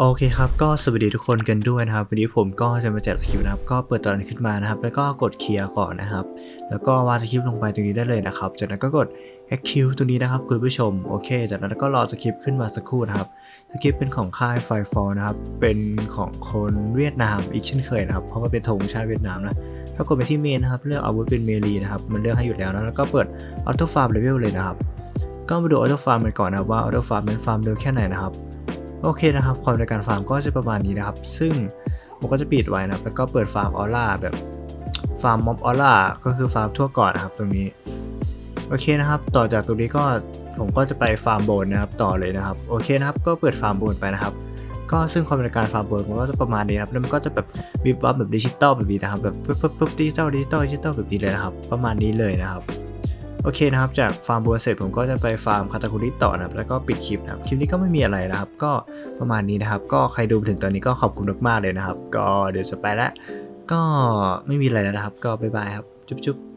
โอเคครับก็สวัสดีทุกคนกันด้วยนะครับ วันนี้ผมก็จะมาแจกสคริปต์นะครับ ก็เปิดตอนนั้ขึ้นมานะครับ แล้วก็กดเคลียร์ก่อนนะครับ แล้วก็วางสคริปต์ลงไปตรงนี้ได้เลยนะครับ จากนั้นก็กด execute ตรงนี้นะครับคุณผู้ชมโอเค จากนั้นก็รอสคริปต์ขึ้นมาสักครู่นะครับสคริปต์เป็นของค่าย Firefall นะครับ เป็นของคนเวียดนามอีกเช่นเคยนะครับ เพราะว่าเป็นธงชาติเวียดนามนะถ้ากดไปที่เมนนะครับเลือกอาวุธเป็นเมลีนะครับมันเลือกให้อยู่แล้วนะแล้วก็เปิด auto farm level เลยนะครับ ก็มาดู auto farm กันก่อนนะครับว่า auto farm มันฟาร์มเร็วแค่ไหนนะครับ โอเคนะครับ ความในการฟาร์มก็จะประมาณนี้นะครับ ซึ่งผมก็จะปิดไว้นะแล้วก็เปิดฟาร์มออร่าแบบฟาร์มม็อบออร่าก็คือฟาร์มทั่วก่อนนะครับตรงนี้ โอเคนะครับ ต่อจากตรงนี้ก็ผมก็จะไปฟาร์มโบนนะครับต่อเลยนะครับ โอเคนะครับ ก็เปิดฟาร์มโบนไปนะครับ ก็ซึ่งความในการฟาร์มโบนมันก็จะประมาณนี้นะครับ แล้วมันก็จะแบบวิบวับแบบดิจิตอลแบบนี้นะครับ แบบปึ๊บปึ๊บปึ๊บดิจิตอลดิจิตอลดิจิตอลแบบนี้เลยนะครับ ประมาณนี้เลยนะครับ โอเคนะครับ จากฟาร์มบัวเสร็จผมก็จะไปฟาร์มคาตาคุริต่อนะครับ แล้วก็ปิดคลิปนะครับ คลิปนี้ก็ไม่มีอะไรนะครับ ก็ประมาณนี้นะครับ ก็ใครดูถึงตอนนี้ก็ขอบคุณมากๆเลยนะครับ ก็เดี๋ยวจะไปแล้ว ก็ไม่มีอะไรแล้วนะครับ ก็บ๊ายบายครับ จุ๊บ